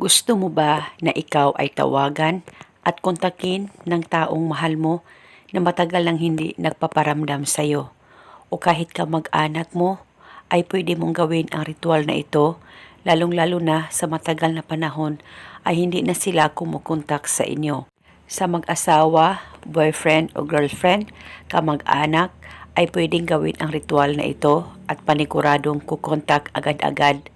Gusto mo ba na ikaw ay tawagan at kontakin ng taong mahal mo na matagal nang hindi nagpaparamdam sa'yo? O kahit ka mag-anak mo, ay pwede mong gawin ang ritual na ito, lalong-lalo na sa matagal na panahon ay hindi na sila kumukontak sa inyo. Sa mag-asawa, boyfriend o girlfriend, kamag-anak, ay pwedeng gawin ang ritual na ito at paniguradong kukontak agad-agad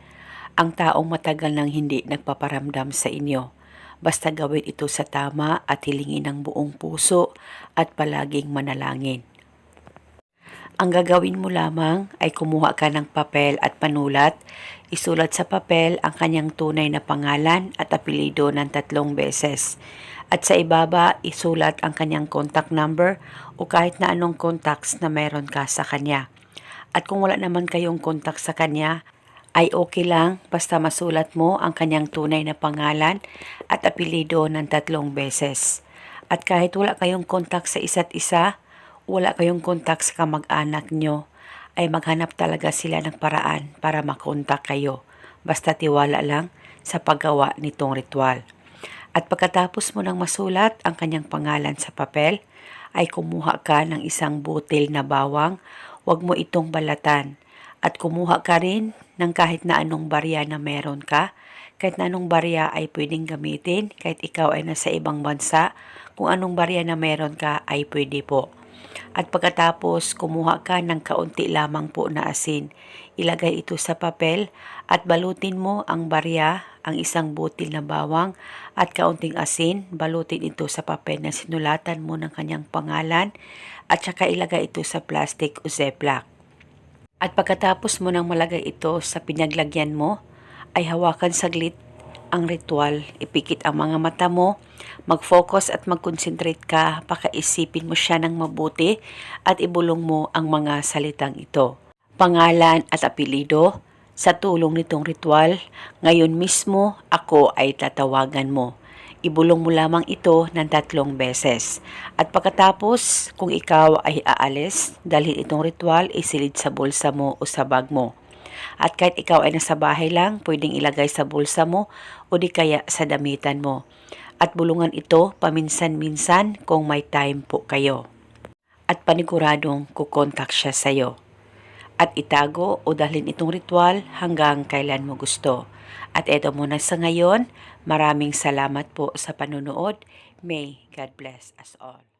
ang taong matagal nang hindi nagpaparamdam sa inyo. Basta gawin ito sa tama at hilingin ng buong puso at palaging manalangin. Ang gagawin mo lamang ay kumuha ka ng papel at panulat, isulat sa papel ang kanyang tunay na pangalan at apelido ng tatlong beses. At sa ibaba, isulat ang kanyang contact number o kahit na anong contacts na meron ka sa kanya. At kung wala naman kayong contact sa kanya, ay okay lang basta masulat mo ang kanyang tunay na pangalan at apelido ng tatlong beses. At kahit wala kayong contact sa isa't isa, wala kayong contact sa kamag-anak nyo, ay maghanap talaga sila ng paraan para makontak kayo. Basta tiwala lang sa paggawa nitong ritual. At pagkatapos mo nang masulat ang kanyang pangalan sa papel, ay kumuha ka ng isang butil na bawang, huwag mo itong balatan. At kumuha ka rin ng kahit na anong barya na meron ka. Kahit na anong barya ay pwedeng gamitin, kahit ikaw ay nasa ibang bansa, kung anong barya na meron ka ay pwede po. At pagkatapos, kumuha ka ng kaunti lamang po na asin. Ilagay ito sa papel at balutin mo ang barya, ang isang butil na bawang at kaunting asin. Balutin ito sa papel na sinulatan mo ng kanyang pangalan at saka ilagay ito sa plastic o ziploc. At pagkatapos mo nang malagay ito sa pinaglagyan mo, ay hawakan saglit ang ritual. Ipikit ang mga mata mo, mag-focus at mag-concentrate ka, pakaisipin mo siya ng mabuti at ibulong mo ang mga salitang ito. Pangalan at apelido, sa tulong nitong ritual, ngayon mismo ako ay tatawagan mo. Ibulong mo lamang ito ng tatlong beses. At pagkatapos, kung ikaw ay aalis, dalhin itong ritual, isilid sa bulsa mo o sa bag mo. At kahit ikaw ay nasa bahay lang, pwedeng ilagay sa bulsa mo o di kaya sa damitan mo. At bulungan ito paminsan-minsan kung may time po kayo. At paniguradong kukontak siya sa'yo. At itago o dalhin itong ritual hanggang kailan mo gusto. At eto muna sa ngayon, maraming salamat po sa panonood. May God bless us all.